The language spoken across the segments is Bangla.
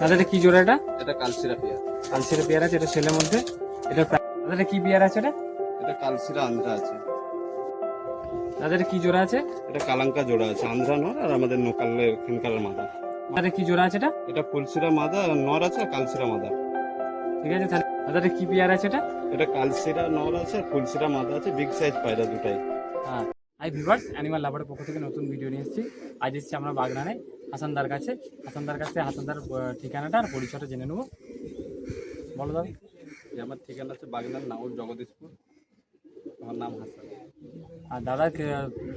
দাদা এটা কি জোড়া এটা? এটা কালসিরা পেয়ার। কালসিরা পেয়ার আছে এটা সেলের মধ্যে। এটা দাদা এটা কি পেয়ার আছে এটা? এটা কালসিরা আন্ধ্রা আছে। দাদা এটা কি জোড়া আছে? এটা কালাঙ্কা জোড়া আছে। আন্ধ্রা নর আর আমাদের নোকালের এখানকার মাদা দাদা কি জোড়া আছে এটা? এটা ফুলসিরা মাদা আর নর আছে আর কালসিরা মাদা ঠিক আছে তাহলে দাদা এটা কি পেয়ার আছে এটা? এটা কালসিরা নর আছে আর ফুলসিরা মাদা আছে বিগ সাইজ পায়রা দুটাই। হ্যাঁ। হাই ভিভার্স অ্যানিমাল লাভারের পক্ষ থেকে নতুন ভিডিও নিয়ে এসেছি। আজ এসেছি আমরা বাগনানে। হাসানদার কাছে হাসানদার কাছে হাসানদার ঠিকানাটা আর পরিচয়টা জেনে নেব। বলো দাদা। আমার ঠিকানা আছে বাগনার নাউর জগদীশপুর। আমার নাম হাসান। আর দাদা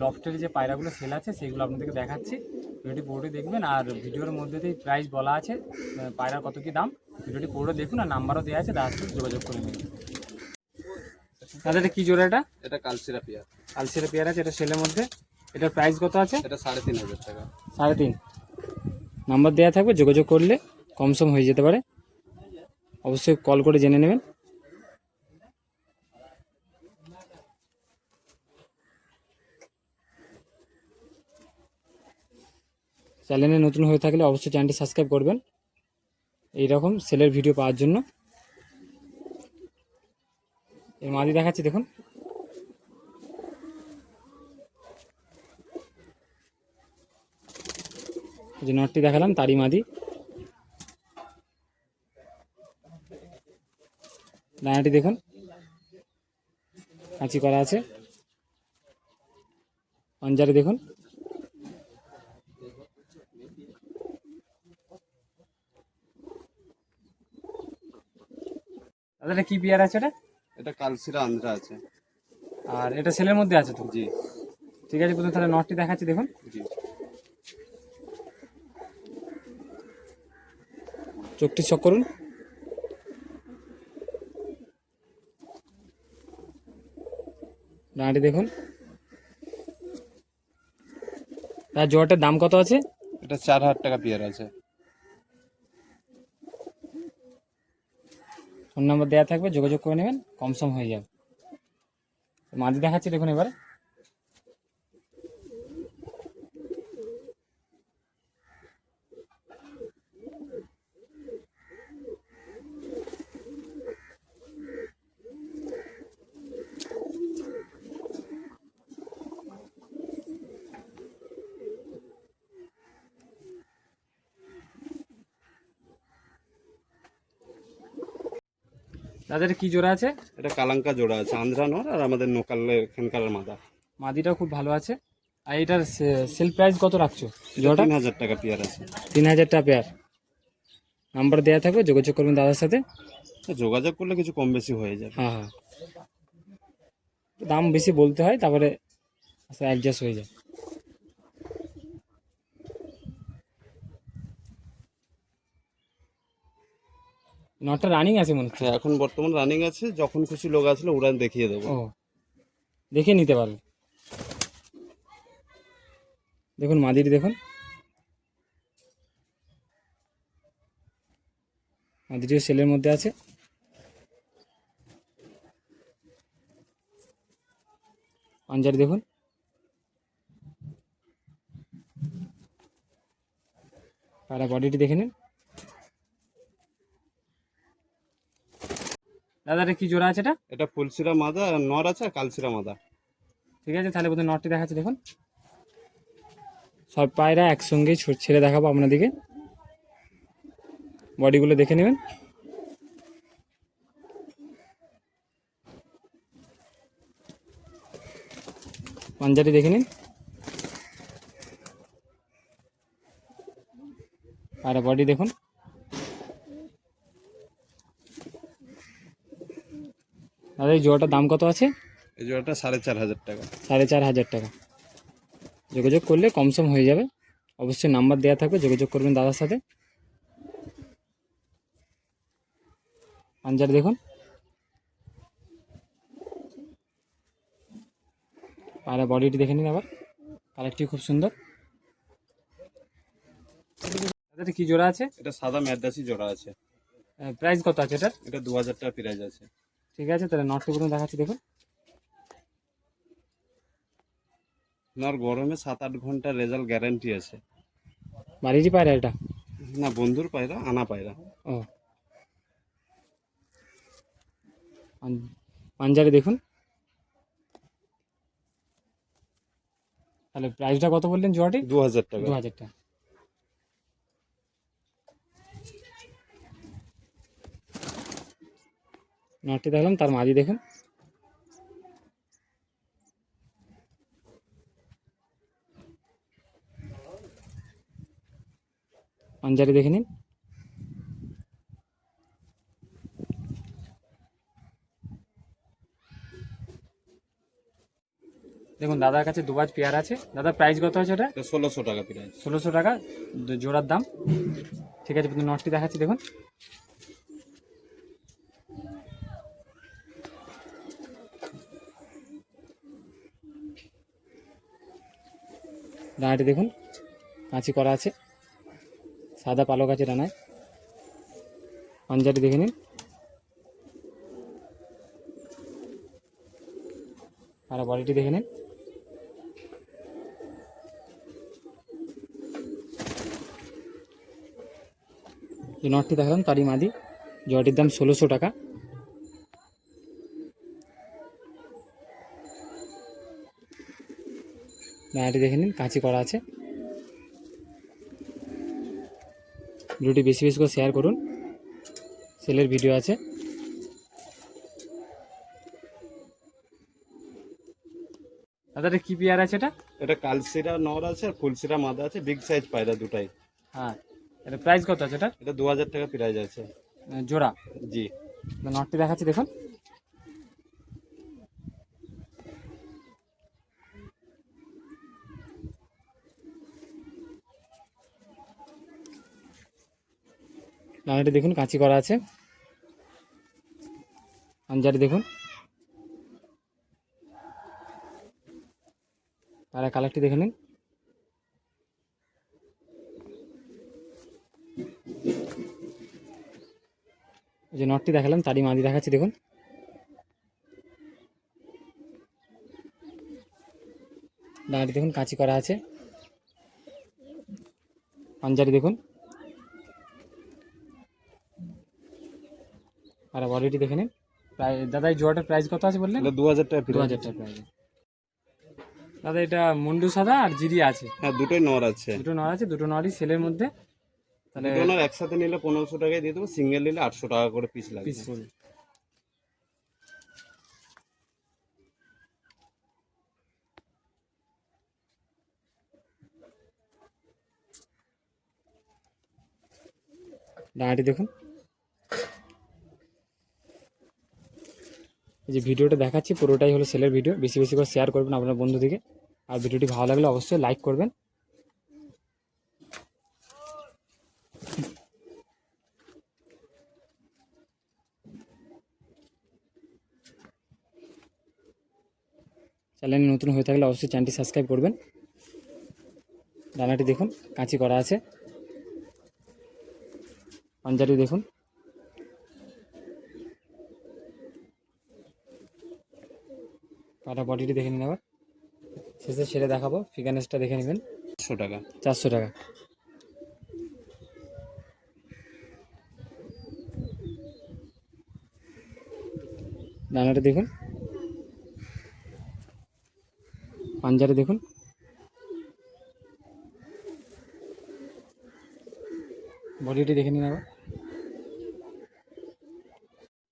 লফটের যে পায়রাগুলো সেল আছে সেগুলো আপনাদেরকে দেখাচ্ছি। ভিডিওটি পুরোটি দেখবেন। আর ভিডিওর মধ্যেতেই প্রাইস বলা আছে আহ, পায়রার কত কী দাম। ভিডিওটি পুরো দেখুন আর নাম্বারও দেওয়া আছে দাদার সাথে যোগাযোগ করে নেবেন দাদা এটা কি জোড়া এটা? এটা কালসিরা পেয়ার। আলসিরা পেয়ার আছে এটা সেলের মধ্যে। এটার প্রাইস কত আছে? এটা সাড়ে তিন হাজার টাকা। সাড়ে তিন। নাম্বার দেওয়া থাকবে, যোগাযোগ করলে কম সম হয়ে যেতে পারে। অবশ্যই কল করে জেনে নেবেন। চ্যানেলে নতুন হয়ে থাকলে অবশ্যই চ্যানেলটি সাবস্ক্রাইব করবেন। এই রকম সেলের ভিডিও পাওয়ার জন্য। এর মাদি দেখাচ্ছি, দেখুন। যে নটটি দেখালাম তারই মাদি। ডানাটি দেখুন। কাঁচি করা আছে। পাঞ্জারে দেখুন। দাদা কি পেয়ার আছে এটা এটা কালসিরা আন্ধ্রা আছে। আর এটা সেলের মধ্যে আছে তো? জি। ঠিক আছে প্রথমে তাহলে নটটি দেখাচ্ছি দেখুন। জি। চোখটি চক করুন। ডানাটি দেখুন। তার জোয়ারটার দাম কত আছে? এটা চার হাজার টাকা পেয়ার আছে। ফোন নাম্বার দেওয়া থাকবে যোগাযোগ করে নেবেন কম সম হয়ে যাবে। মাদি দেখাচ্ছি দেখুন এবারে। তাদের কি জোড়া আছে? এটা কালাঙ্কা জোড়া আছে আন্ধ্রা নর আর আমাদের নোকালের এখানকার মাদা মাদিটাও খুব ভালো আছে। আর এটার সেল প্রাইস কত রাখছো? জোড়াটা তিন হাজার টাকা পেয়ার আছে। তিন হাজার টাকা পেয়ার নাম্বার দেওয়া থাকবে যোগাযোগ করবেন দাদার সাথে। যোগাযোগ করলে কিছু কম বেশি হয়ে যাবে। হ্যাঁ হ্যাঁ। দাম বেশি বলতে হয় তারপরে অ্যাডজাস্ট হয়ে যায়। নটটা রানিং আছে মনে হচ্ছে। হ্যাঁ, এখন বর্তমান রানিং আছে যখন খুশি লোক আসলে উড়ান দেখিয়ে দেবো। ও দেখে নিতে পারবে। দেখুন মাদির দেখুন। মাদিটিও সেলের মধ্যে আছে। পাঞ্জারি দেখুন। তারা বডিটি দেখে নিন। দাদা এটা কি জোড়া আছে এটা? এটা ফুলসিরা মাদা আর নর আছে আর কালসিরা মাদা। ঠিক আছে তাহলে বোধহয় নটটি দেখাচ্ছি দেখুন। সব পায়রা একসঙ্গেই ছ- ছেড়ে দেখাবো আপনাদেরকে। বডিগুলো দেখে নেবেন। পাঞ্জাটি দেখে নিন। আর বডি দেখুন। দাদা এই জোড়াটার দাম কত আছে? এই জোড়াটা সাড়ে চার হাজার টাকা। সাড়ে চার হাজার টাকা। যোগাযোগ করলে কমসম হয়ে যাবে। অবশ্যই নাম্বার দেওয়া থাকবে যোগাযোগ করবেন দাদার সাথে। পাঞ্জার দেখুন। আর বডিটি দেখে নিন আবার। কালারটি খুব সুন্দর। কি জোড়া আছে? এটা সাদা ম্যাডাসি জোড়া আছে। প্রাইস কত আছে এটা এটা দু হাজার টাকা প্রাইস আছে। ঠিক আছে তাহলে নটটি প্রথমে দেখাচ্ছি দেখুন। নর গরমে সাত আট ঘণ্টা রেজাল্ট গ্যারান্টি আছে। বাড়িরই পায়রা এটা? না বন্ধুর পায়রা আনা পায়রা। ও। পাঞ্জারি দেখুন। তাহলে প্রাইসটা কত বললেন জোয়াটি? দু হাজার টাকা। দু হাজার টাকা। নটটি দেখলাম তার মাঝি দেখুন। পাঞ্জারি দেখে নিন। দেখুন দাদার কাছে দুবাজ পেয়ার আছে। দাদা প্রাইস কত আছে ওটা? ষোলোশো টাকা প্রাইস ষোলোশো টাকা জোড়ার দাম। ঠিক আছে নটটি দেখাচ্ছি দেখুন। ডানাটি দেখুন, কাঁচি করা আছে, সাদা পালক আছে ডানায়। পাঞ্জাটি দেখে নিন। আর বডিটি দেখে নিন। যে নটটি দেখালাম, তারই মাদি। জয়টির দাম ষোলোশো টাকা। ডানাটি দেখে নিন কাঁচি করা আছে। ভিডিওটি বেশি বেশি করে শেয়ার করুন। সেলের ভিডিও আছে। দাদা এটা কী পেয়ার আছে এটা? এটা কালসিরা নর আছে আর ফুলসিরা মাদা আছে বিগ সাইজ পায়রা দুটাই। হ্যাঁ এটা প্রাইস কত আছে এটা? এটা দু হাজার টাকা প্রাইস আছে। জোড়া? জি। নটটি দেখাচ্ছি দেখুন। ডানাটি দেখুন, কাঁচি করা আছে। আঞ্জারি দেখুন। আর কালারটি দেখে নিন। যে নটটি দেখালাম, তারই মাদি দেখাচ্ছি, দেখুন। ডানাটি দেখুন, কাঁচি করা আছে। পাঞ্জারি দেখুন। আর বডিটি দেখে নিন। প্রায় দাদা এই জোয়াটার প্রাইস কত আছে বললেন? দু হাজার টাকা দু হাজার টাকা প্রাইস দাদা এটা মুন্ডু সাদা আর জিরি আছে। হ্যাঁ দুটোই নর আছে। দুটো নর আছে দুটো নরই সেলের মধ্যে। তাহলে দুটো নর একসাথে নিলে পনেরোশো টাকায় দিয়ে দেবো সিঙ্গেল নিলে আটশো টাকা করে পিস লাগবে। পিস পড়বে দেখুন। যে ভিডিওটা দেখাচ্ছি, পুরোটাই হলো সেলের ভিডিও। বেশি বেশি করে শেয়ার করবেন আপনার বন্ধুদিকে আর ভিডিওটি ভালো লাগলে অবশ্যই লাইক করবেন। চ্যানেল নতুন হয়ে থাকলে অবশ্যই চ্যানেলটি সাবস্ক্রাইব করবেন। ডানাটি দেখুন, কাঁচি করা আছে। পাঞ্জারি দেখুন। পাটা বডিটি দেখে নিন আবার। শেষে ছেড়ে দেখাবো। ফিগানেসটা দেখে নেবেন। চারশো টাকা। চারশো টাকা। ডানাটা দেখুন। পাঞ্জারে দেখুন। বডিটি দেখে নিন আবার।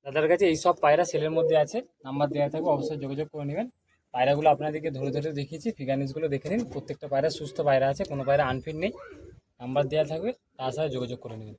দাদার কাছে এই সব পায়রা সেলের মধ্যে আছে। নাম্বার দেওয়া থাকবে, অবশ্যই যোগাযোগ করে নেবেন। পায়রাগুলো আপনাদেরকে ধরে ধরে দেখিয়েছি, ফিগানিসগুলো দেখে নিন। প্রত্যেকটা পায়রা সুস্থ পায়রা আছে, কোনো পায়রা আনফিট নেই। নাম্বার দেওয়া থাকবে তার সাথে যোগাযোগ করে নেবেন।